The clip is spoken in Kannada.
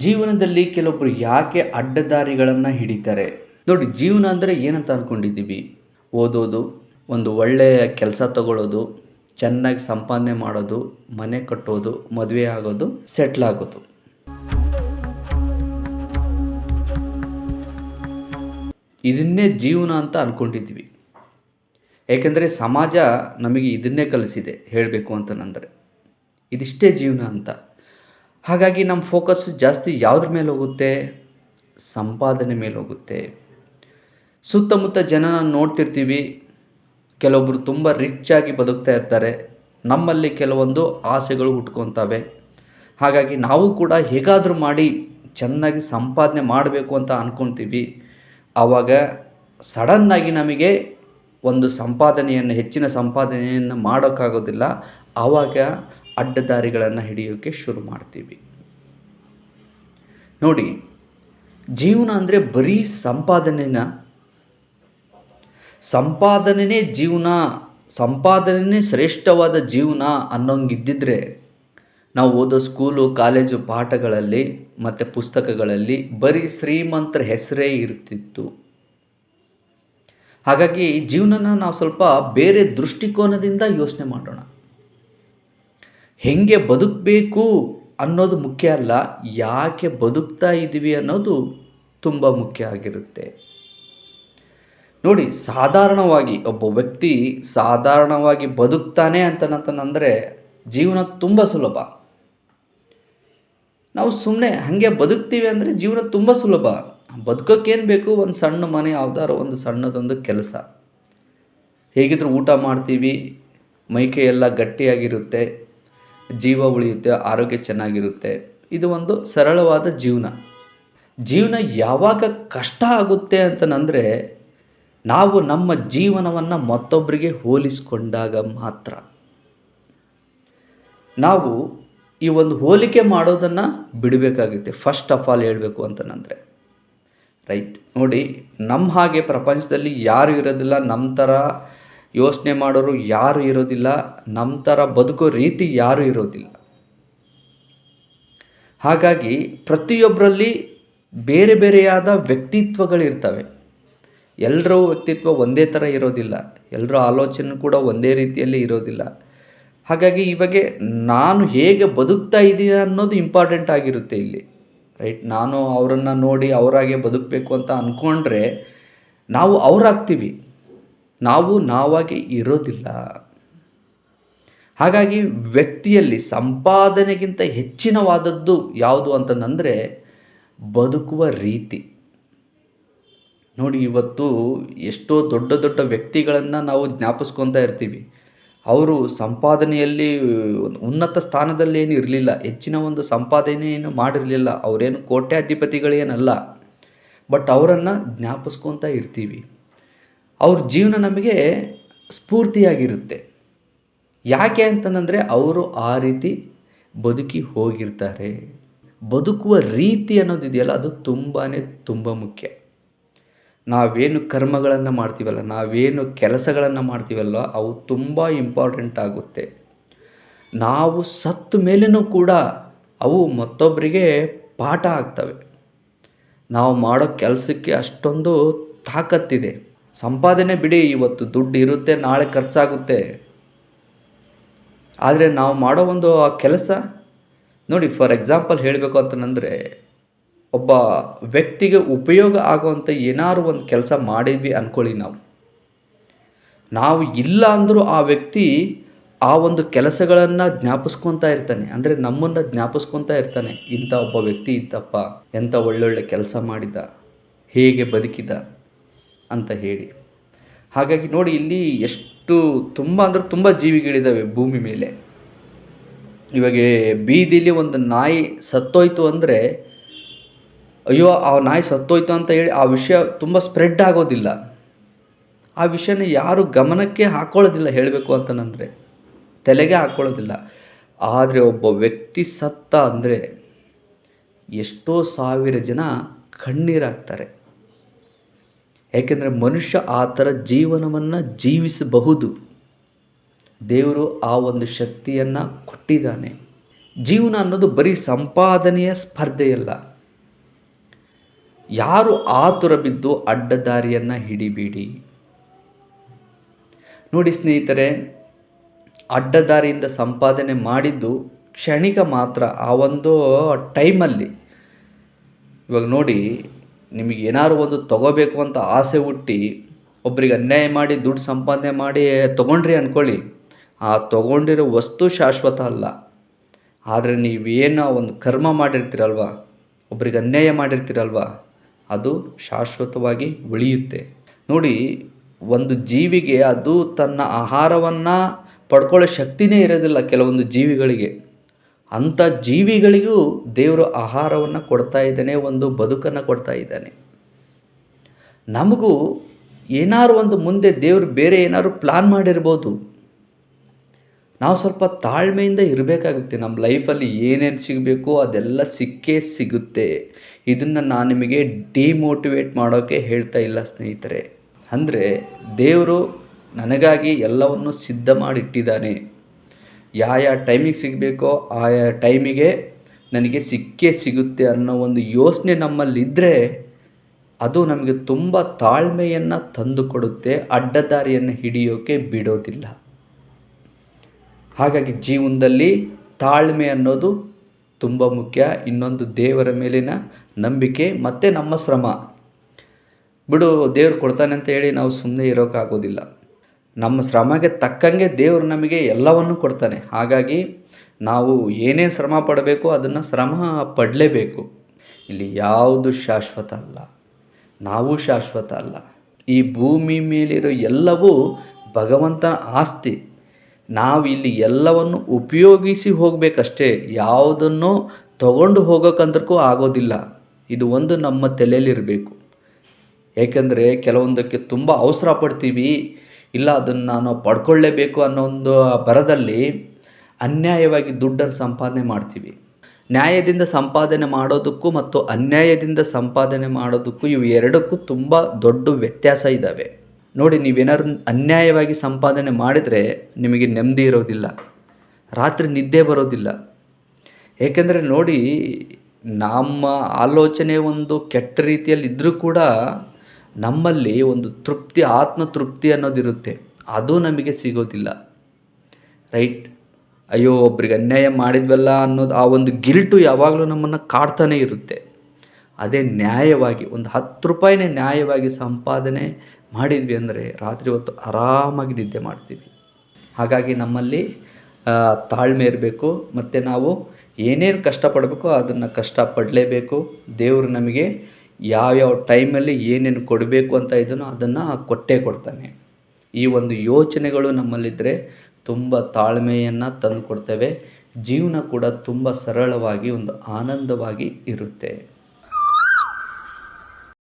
ಜೀವನದಲ್ಲಿ ಕೆಲವೊಬ್ಬರು ಯಾಕೆ ಅಡ್ಡದಾರಿಗಳನ್ನು ಹಿಡಿತಾರೆ? ನೋಡಿ, ಜೀವನ ಅಂದರೆ ಏನಂತ ಅಂದ್ಕೊಂಡಿದ್ದೀವಿ ಓದೋದು, ಒಂದು ಒಳ್ಳೆಯ ಕೆಲಸ ತಗೊಳ್ಳೋದು ಚೆನ್ನಾಗಿ ಸಂಪಾದನೆ ಮಾಡೋದು, ಮನೆ ಕಟ್ಟೋದು, ಮದುವೆ ಆಗೋದು ಸೆಟ್ಲ್ ಆಗೋದು. ಇದನ್ನೇ ಜೀವನ ಅಂತ ಅಂದ್ಕೊಂಡಿದ್ದೀವಿ ಏಕೆಂದರೆ ಸಮಾಜ ನಮಗೆ ಇದನ್ನೇ ಕಲಿಸಿದೆ, ಹೇಳಬೇಕು ಅಂತಂದರೆ ಇದಿಷ್ಟೇ ಜೀವನ ಅಂತ. ಹಾಗಾಗಿ ನಮ್ಮ ಫೋಕಸ್ ಜಾಸ್ತಿ ಯಾವುದ್ರ ಮೇಲೆ ಹೋಗುತ್ತೆ? ಸಂಪಾದನೆ ಮೇಲೆ ಹೋಗುತ್ತೆ. ಸುತ್ತಮುತ್ತ ಜನನ ನೋಡ್ತಿರ್ತೀವಿ. ಕೆಲವೊಬ್ಬರು ತುಂಬ ರಿಚ್ ಆಗಿ ಬದುಕ್ತಾ ಇರ್ತಾರೆ. ನಮ್ಮಲ್ಲಿ ಕೆಲವೊಂದು ಆಸೆಗಳು ಹುಟ್ಕೊತಾವೆ. ಹಾಗಾಗಿ ನಾವು ಕೂಡ ಹೇಗಾದರೂ ಮಾಡಿ ಚೆನ್ನಾಗಿ ಸಂಪಾದನೆ ಮಾಡಬೇಕು ಅಂತ ಅಂದ್ಕೊತೀವಿ ಆವಾಗ ಸಡನ್ನಾಗಿ ನಮಗೆ ಒಂದು ಸಂಪಾದನೆಯನ್ನು, ಹೆಚ್ಚಿನ ಸಂಪಾದನೆಯನ್ನು ಮಾಡೋಕ್ಕಾಗೋದಿಲ್ಲ. ಆವಾಗ ಅಡ್ಡದಾರಿಗಳನ್ನು ಹಿಡಿಯೋಕ್ಕೆ ಶುರು ಮಾಡ್ತೀವಿ. ನೋಡಿ, ಜೀವನ ಅಂದರೆ ಬರೀ ಸಂಪಾದನೆನ. ಸಂಪಾದನೆನೇ ಜೀವನ, ಸಂಪಾದನೆನೇ ಶ್ರೇಷ್ಠವಾದ ಜೀವನ ಅನ್ನೋಂಗಿದ್ದಿದ್ರೆ ನಾವು ಓದೋ ಸ್ಕೂಲು, ಕಾಲೇಜು ಪಾಠಗಳಲ್ಲಿ ಮತ್ತು ಪುಸ್ತಕಗಳಲ್ಲಿ ಬರೀ ಶ್ರೀಮಂತರ ಹೆಸರೇ ಇರ್ತಿತ್ತು. ಹಾಗಾಗಿ ಜೀವನನ ನಾವು ಸ್ವಲ್ಪ ಬೇರೆ ದೃಷ್ಟಿಕೋನದಿಂದ ಯೋಚನೆ ಮಾಡೋಣ. ಹೆಂಗೆ ಬದುಕಬೇಕು ಅನ್ನೋದು ಮುಖ್ಯ ಅಲ್ಲ, ಯಾಕೆ ಬದುಕ್ತಾ ಇದ್ದೀವಿ ಅನ್ನೋದು ತುಂಬ ಮುಖ್ಯ ಆಗಿರುತ್ತೆ. ನೋಡಿ, ಸಾಧಾರಣವಾಗಿ ಒಬ್ಬ ವ್ಯಕ್ತಿ ಸಾಧಾರಣವಾಗಿ ಬದುಕ್ತಾನೆ ಅಂತನಂತಂದರೆ ಜೀವನ ತುಂಬ ಸುಲಭ. ನಾವು ಸುಮ್ಮನೆ ಹಾಗೆ ಬದುಕ್ತೀವಿ ಅಂದರೆ ಜೀವನ ತುಂಬ ಸುಲಭ. ಬದುಕೋಕ್ಕೇನು ಬೇಕು? ಒಂದು ಸಣ್ಣ ಮನೆ ಯಾವ್ದಾರು ಒಂದು ಸಣ್ಣದೊಂದು ಕೆಲಸ. ಹೇಗಿದ್ರೂ ಊಟ ಮಾಡ್ತೀವಿ ಮೈಕೈ ಎಲ್ಲ ಗಟ್ಟಿಯಾಗಿರುತ್ತೆ ಜೀವ ಉಳಿಯುತ್ತೆ, ಆರೋಗ್ಯ ಚೆನ್ನಾಗಿರುತ್ತೆ. ಇದು ಒಂದು ಸರಳವಾದ ಜೀವನ. ಜೀವನ ಯಾವಾಗ ಕಷ್ಟ ಆಗುತ್ತೆ ಅಂತನಂದರೆ ನಾವು ನಮ್ಮ ಜೀವನವನ್ನು ಮತ್ತೊಬ್ಬರಿಗೆ ಹೋಲಿಸಿಕೊಂಡಾಗ ಮಾತ್ರ. ನಾವು ಈ ಒಂದು ಹೋಲಿಕೆ ಮಾಡೋದನ್ನು ಬಿಡಬೇಕಾಗುತ್ತೆ. ಫಸ್ಟ್ ಆಫ್ ಆಲ್ ಹೇಳಬೇಕು ಅಂತನಂದರೆ ರೈಟ್ ನೋಡಿ ನಮ್ಮ ಹಾಗೆ ಪ್ರಪಂಚದಲ್ಲಿ ಯಾರು ಇರೋದಿಲ್ಲ ನಮ್ಮ ಥರ ಯೋಚನೆ ಮಾಡೋರು ಯಾರು ಇರೋದಿಲ್ಲ ನಮ್ಮ ಥರ ಬದುಕೋ ರೀತಿ ಯಾರೂ ಇರೋದಿಲ್ಲ. ಹಾಗಾಗಿ ಪ್ರತಿಯೊಬ್ಬರಲ್ಲಿ ಬೇರೆ ಬೇರೆಯಾದ ವ್ಯಕ್ತಿತ್ವಗಳಿರ್ತವೆ. ಎಲ್ಲರ ವ್ಯಕ್ತಿತ್ವ ಒಂದೇ ಥರ ಇರೋದಿಲ್ಲ ಎಲ್ಲರ ಆಲೋಚನೆ ಕೂಡ ಒಂದೇ ರೀತಿಯಲ್ಲಿ ಇರೋದಿಲ್ಲ. ಹಾಗಾಗಿ ಇವಾಗ ನಾನು ಹೇಗೆ ಬದುಕ್ತಾ ಇದ್ದೀನಿ ಅನ್ನೋದು ಇಂಪಾರ್ಟೆಂಟ್ ಆಗಿರುತ್ತೆ ಇಲ್ಲಿ ರೈಟ್ ನಾನು ಅವರನ್ನು ನೋಡಿ ಅವರಾಗೆ ಬದುಕಬೇಕು ಅಂತ ಅಂದ್ಕೊಂಡ್ರೆ ನಾವು ಅವರಾಗ್ತೀವಿ. ನಾವು ನಾವಾಗಿ ಇರೋದಿಲ್ಲ. ಹಾಗಾಗಿ ವ್ಯಕ್ತಿಯಲ್ಲಿ ಸಂಪಾದನೆಗಿಂತ ಹೆಚ್ಚಿನವಾದದ್ದು ಯಾವುದು ಅಂತಂದರೆ ಬದುಕುವ ರೀತಿ. ನೋಡಿ, ಇವತ್ತು ಎಷ್ಟೋ ದೊಡ್ಡ ದೊಡ್ಡ ವ್ಯಕ್ತಿಗಳನ್ನು ನಾವು ಜ್ಞಾಪಿಸ್ಕೊತಾ ಇರ್ತೀವಿ. ಅವರು ಸಂಪಾದನೆಯಲ್ಲಿ ಉನ್ನತ ಸ್ಥಾನದಲ್ಲಿ ಏನು ಇರಲಿಲ್ಲ, ಹೆಚ್ಚಿನ ಒಂದು ಸಂಪಾದನೆಯನ್ನು ಮಾಡಿರಲಿಲ್ಲ, ಅವರೇನು ಕೋಟ್ಯಾಧಿಪತಿಗಳೇನಲ್ಲ, ಬಟ್ ಅವರನ್ನು ಜ್ಞಾಪಿಸ್ಕೊತಾ ಇರ್ತೀವಿ. ಅವ್ರ ಜೀವನ ನಮಗೆ ಸ್ಫೂರ್ತಿಯಾಗಿರುತ್ತೆ. ಯಾಕೆ ಅಂತಂದರೆ ಅವರು ಆ ರೀತಿ ಬದುಕಿ ಹೋಗಿರ್ತಾರೆ. ಬದುಕುವ ರೀತಿ ಅನ್ನೋದಿದೆಯಲ್ಲ ಅದು ತುಂಬಾ ತುಂಬ ಮುಖ್ಯ. ನಾವೇನು ಕರ್ಮಗಳನ್ನು ಮಾಡ್ತೀವಲ್ಲ, ನಾವೇನು ಕೆಲಸಗಳನ್ನು ಮಾಡ್ತೀವಲ್ಲ, ಅವು ತುಂಬ ಇಂಪಾರ್ಟೆಂಟ್ ಆಗುತ್ತೆ. ನಾವು ಸತ್ತ ಮೇಲೇನೂ ಕೂಡ ಅವು ಮತ್ತೊಬ್ಬರಿಗೆ ಪಾಠ ಆಗ್ತವೆ. ನಾವು ಮಾಡೋ ಕೆಲಸಕ್ಕೆ ಅಷ್ಟೊಂದು ತಾಕತ್ತಿದೆ. ಸಂಪಾದನೆ ಬಿಡಿ, ಇವತ್ತು ದುಡ್ಡು ಇರುತ್ತೆ, ನಾಳೆ ಖರ್ಚಾಗುತ್ತೆ. ಆದರೆ ನಾವು ಮಾಡೋ ಒಂದು ಆ ಕೆಲಸ, ನೋಡಿ ಫಾರ್ ಎಕ್ಸಾಂಪಲ್ ಹೇಳಬೇಕು ಅಂತಂದರೆ, ಒಬ್ಬ ವ್ಯಕ್ತಿಗೆ ಉಪಯೋಗ ಆಗುವಂಥ ಏನಾದ್ರು ಒಂದು ಕೆಲಸ ಮಾಡಿದ್ವಿ ಅಂದ್ಕೊಳ್ಳಿ ನಾವು. ನಾವು ಇಲ್ಲ ಅಂದರೂ ಆ ವ್ಯಕ್ತಿ ಆ ಒಂದು ಕೆಲಸಗಳನ್ನು ಜ್ಞಾಪಿಸ್ಕೊತಾ ಇರ್ತಾನೆ. ಅಂದರೆ ನಮ್ಮನ್ನು ಜ್ಞಾಪಿಸ್ಕೊತಾ ಇರ್ತಾನೆ. ಇಂಥ ಒಬ್ಬ ವ್ಯಕ್ತಿ ಇದ್ದಪ್ಪ, ಎಂಥ ಒಳ್ಳೊಳ್ಳೆ ಕೆಲಸ ಮಾಡಿದ ಹೇಗೆ ಬದುಕಿದ ಅಂತ ಹೇಳಿ. ಹಾಗಾಗಿ ನೋಡಿ ಇಲ್ಲಿ ಎಷ್ಟು ತುಂಬ ಅಂದರೆ ತುಂಬ ಜೀವಿಗಳಿದ್ದಾವೆ ಭೂಮಿ ಮೇಲೆ. ಇವಾಗ ಬೀದಿಲಿ ಒಂದು ನಾಯಿ ಸತ್ತೋಯ್ತು ಅಂದರೆ ಅಯ್ಯೋ, ಆ ನಾಯಿ ಸತ್ತೋಯ್ತು ಅಂತ ಹೇಳಿ ಆ ವಿಷಯ ತುಂಬ ಸ್ಪ್ರೆಡ್ ಆಗೋದಿಲ್ಲ. ಆ ವಿಷಯನ ಯಾರು ಗಮನಕ್ಕೆ ಹಾಕೊಳ್ಳೋದಿಲ್ಲ ಹೇಳಬೇಕು ಅಂತನಂದರೆ ತಲೆಗೆ ಹಾಕೊಳ್ಳೋದಿಲ್ಲ. ಆದರೆ ಒಬ್ಬ ವ್ಯಕ್ತಿ ಸತ್ತ ಅಂದರೆ ಎಷ್ಟೋ ಸಾವಿರ ಜನ ಕಣ್ಣೀರಾಗ್ತಾರೆ. ಯಾಕೆಂದರೆ ಮನುಷ್ಯ ಆ ಥರ ಜೀವನವನ್ನು ಜೀವಿಸಬಹುದು. ದೇವರು ಆ ಒಂದು ಶಕ್ತಿಯನ್ನು ಕೊಟ್ಟಿದ್ದಾನೆ. ಜೀವನ ಅನ್ನೋದು ಬರೀ ಸಂಪಾದನೆಯ ಸ್ಪರ್ಧೆಯಲ್ಲ. ಯಾರು ಆತುರ ಬಿದ್ದು ಅಡ್ಡದಾರಿಯನ್ನು ಹಿಡಿಬೇಡಿ. ನೋಡಿ ಸ್ನೇಹಿತರೆ, ಅಡ್ಡದಾರಿಯಿಂದ ಸಂಪಾದನೆ ಮಾಡಿದ್ದು ಕ್ಷಣಿಕ ಮಾತ್ರ ಆ ಒಂದು ಟೈಮಲ್ಲಿ ಇವಾಗ ನೋಡಿ ನಿಮಗೆ ಏನಾದ್ರು ಒಂದು ತಗೋಬೇಕು ಅಂತ ಆಸೆ ಹುಟ್ಟಿ ಒಬ್ರಿಗೆ ಅನ್ಯಾಯ ಮಾಡಿ, ದುಡ್ಡು ಸಂಪಾದನೆ ಮಾಡಿ ತೊಗೊಂಡ್ರಿ ಅಂದ್ಕೊಳ್ಳಿ ಆ ತೊಗೊಂಡಿರೋ ವಸ್ತು ಶಾಶ್ವತ ಅಲ್ಲ. ಆದರೆ ನೀವೇನೋ ಒಂದು ಕರ್ಮ ಮಾಡಿರ್ತೀರಲ್ವ? ಒಬ್ರಿಗೆ ಅನ್ಯಾಯ ಮಾಡಿರ್ತೀರಲ್ವ? ಅದು ಶಾಶ್ವತವಾಗಿ ಉಳಿಯುತ್ತೆ. ನೋಡಿ, ಒಂದು ಜೀವಿಗೆ ಅದು ತನ್ನ ಆಹಾರವನ್ನು ಪಡ್ಕೊಳ್ಳೋ ಶಕ್ತಿನೇ ಇರೋದಿಲ್ಲ ಕೆಲವೊಂದು ಜೀವಿಗಳಿಗೆ. ಅಂಥ ಜೀವಿಗಳಿಗೂ ದೇವರು ಆಹಾರವನ್ನು ಕೊಡ್ತಾ ಇದ್ದಾನೆ, ಒಂದು ಬದುಕನ್ನು ಕೊಡ್ತಾ ಇದ್ದಾನೆ. ನಮಗೂ ಏನಾರು ಒಂದು ಮುಂದೆ ದೇವರು ಬೇರೆ ಏನಾದ್ರು ಪ್ಲಾನ್ ಮಾಡಿರ್ಬೋದು. ನಾವು ಸ್ವಲ್ಪ ತಾಳ್ಮೆಯಿಂದ ಇರಬೇಕಾಗುತ್ತೆ ನಮ್ಮ ಲೈಫಲ್ಲಿ ಏನೇನು ಸಿಗಬೇಕು ಅದೆಲ್ಲ ಸಿಕ್ಕೇ ಸಿಗುತ್ತೆ. ಇದನ್ನು ನಾನು ನಿಮಗೆ ಡಿಮೋಟಿವೇಟ್ ಮಾಡೋಕ್ಕೆ ಹೇಳ್ತಾ ಇಲ್ಲ ಸ್ನೇಹಿತರೆ. ಅಂದರೆ ದೇವರು ನನಗಾಗಿ ಎಲ್ಲವನ್ನು ಸಿದ್ಧ ಮಾಡಿಟ್ಟಿದ್ದಾನೆ. ಯಾವ ಟೈಮಿಗೆ ಸಿಗಬೇಕೋ ಆಯಾ ಟೈಮಿಗೆ ನನಗೆ ಸಿಕ್ಕೇ ಸಿಗುತ್ತೆ ಅನ್ನೋ ಒಂದು ಯೋಚನೆ ನಮ್ಮಲ್ಲಿದ್ದರೆ ಅದು ನಮಗೆ ತುಂಬ ತಾಳ್ಮೆಯನ್ನು ತಂದು ಕೊಡುತ್ತೆ ಅಡ್ಡದಾರಿಯನ್ನು ಹಿಡಿಯೋಕ್ಕೆ ಬಿಡೋದಿಲ್ಲ. ಹಾಗಾಗಿ ಜೀವನದಲ್ಲಿ ತಾಳ್ಮೆ ಅನ್ನೋದು ತುಂಬ ಮುಖ್ಯ, ಇನ್ನೊಂದು ದೇವರ ಮೇಲಿನ ನಂಬಿಕೆ ಮತ್ತು ನಮ್ಮ ಶ್ರಮ. ಬಿಡು, ದೇವ್ರು ಕೊಡ್ತಾನೆ ಅಂತ ಹೇಳಿ ನಾವು ಸುಮ್ಮನೆ ಇರೋಕ್ಕಾಗೋದಿಲ್ಲ ನಮ್ಮ ಶ್ರಮಕ್ಕೆ ತಕ್ಕಂಗೆ ದೇವರು ನಮಗೆ ಎಲ್ಲವನ್ನು ಕೊಡ್ತಾನೆ. ಹಾಗಾಗಿ ನಾವು ಏನೇನು ಶ್ರಮ ಪಡಬೇಕು ಅದನ್ನು ಶ್ರಮ ಪಡಲೇಬೇಕು. ಇಲ್ಲಿ ಯಾವುದು ಶಾಶ್ವತ ಅಲ್ಲ. ನಾವು ಶಾಶ್ವತ ಅಲ್ಲ. ಈ ಭೂಮಿ ಮೇಲಿರೋ ಎಲ್ಲವೂ ಭಗವಂತನ ಆಸ್ತಿ. ನಾವು ಇಲ್ಲಿ ಎಲ್ಲವನ್ನು ಉಪಯೋಗಿಸಿ ಹೋಗಬೇಕಷ್ಟೇ. ಯಾವುದನ್ನು ತಗೊಂಡು ಹೋಗೋಕ್ಕಂದ್ರಕ್ಕೂ ಆಗೋದಿಲ್ಲ. ಇದು ಒಂದು ನಮ್ಮ ತಲೆಯಲ್ಲಿರಬೇಕು. ಏಕೆಂದರೆ ಕೆಲವೊಂದಕ್ಕೆ ತುಂಬ ಅವಸರ ಪಡ್ತೀವಿ. ಇಲ್ಲ, ಅದನ್ನು ನಾನು ಪಡ್ಕೊಳ್ಳೇಬೇಕು ಅನ್ನೋ ಒಂದು ಬರದಲ್ಲಿ ಅನ್ಯಾಯವಾಗಿ ದುಡ್ಡನ್ನು ಸಂಪಾದನೆ ಮಾಡ್ತೀವಿ. ನ್ಯಾಯದಿಂದ ಸಂಪಾದನೆ ಮಾಡೋದಕ್ಕೂ ಮತ್ತು ಅನ್ಯಾಯದಿಂದ ಸಂಪಾದನೆ ಮಾಡೋದಕ್ಕೂ ಇವು ಎರಡಕ್ಕೂ ತುಂಬ ದೊಡ್ಡ ವ್ಯತ್ಯಾಸ ಇದ್ದಾವೆ ನೋಡಿ, ನೀವೇನಾದ್ರು ಅನ್ಯಾಯವಾಗಿ ಸಂಪಾದನೆ ಮಾಡಿದರೆ ನಿಮಗೆ ನೆಮ್ಮದಿ ಇರೋದಿಲ್ಲ, ರಾತ್ರಿ ನಿದ್ದೆ ಬರೋದಿಲ್ಲ. ಏಕೆಂದರೆ ನೋಡಿ, ನಮ್ಮ ಆಲೋಚನೆ ಒಂದು ಕೆಟ್ಟ ರೀತಿಯಲ್ಲಿ ಇದ್ದರೂ ಕೂಡ ನಮ್ಮಲ್ಲಿ ಒಂದು ತೃಪ್ತಿ ಆತ್ಮ ತೃಪ್ತಿ ಅನ್ನೋದಿರುತ್ತೆ. ಅದು ನಮಗೆ ಸಿಗೋದಿಲ್ಲ. ರೈಟ್ ಅಯ್ಯೋ, ಒಬ್ರಿಗೆ ಅನ್ಯಾಯ ಮಾಡಿದ್ವಲ್ಲ ಅನ್ನೋದು ಆ ಒಂದು ಗಿಲ್ಟು ಯಾವಾಗಲೂ ನಮ್ಮನ್ನು ಕಾಡ್ತಾನೇ ಇರುತ್ತೆ. ಅದೇ ನ್ಯಾಯವಾಗಿ, ಒಂದು ಹತ್ತು ರೂಪಾಯಿನೇ ನ್ಯಾಯವಾಗಿ ಸಂಪಾದನೆ ಮಾಡಿದ್ವಿ ಅಂದರೆ ರಾತ್ರಿ ಹೊತ್ತು ಆರಾಮಾಗಿ ನಿದ್ದೆ ಮಾಡ್ತೀವಿ. ಹಾಗಾಗಿ ನಮ್ಮಲ್ಲಿ ತಾಳ್ಮೆ ಇರಬೇಕು. ಮತ್ತು ನಾವು ಏನೇನು ಕಷ್ಟಪಡಬೇಕೋ ಅದನ್ನು ಕಷ್ಟಪಡಲೇಬೇಕು. ದೇವರು ನಮಗೆ ಯಾವ್ಯಾವ ಟೈಮಲ್ಲಿ ಏನೇನು ಕೊಡಬೇಕು ಅಂತ ಇದನ್ನು ಅದನ್ನು ಕೊಟ್ಟೇ ಕೊಡ್ತಾನೆ. ಈ ಒಂದು ಯೋಚನೆಗಳು ನಮ್ಮಲ್ಲಿದ್ದರೆ ತುಂಬ ತಾಳ್ಮೆಯನ್ನು ತಂದು ಕೊಡ್ತವೆ ಜೀವನ ಕೂಡ ತುಂಬ ಸರಳವಾಗಿ ಒಂದು ಆನಂದವಾಗಿ ಇರುತ್ತೆ.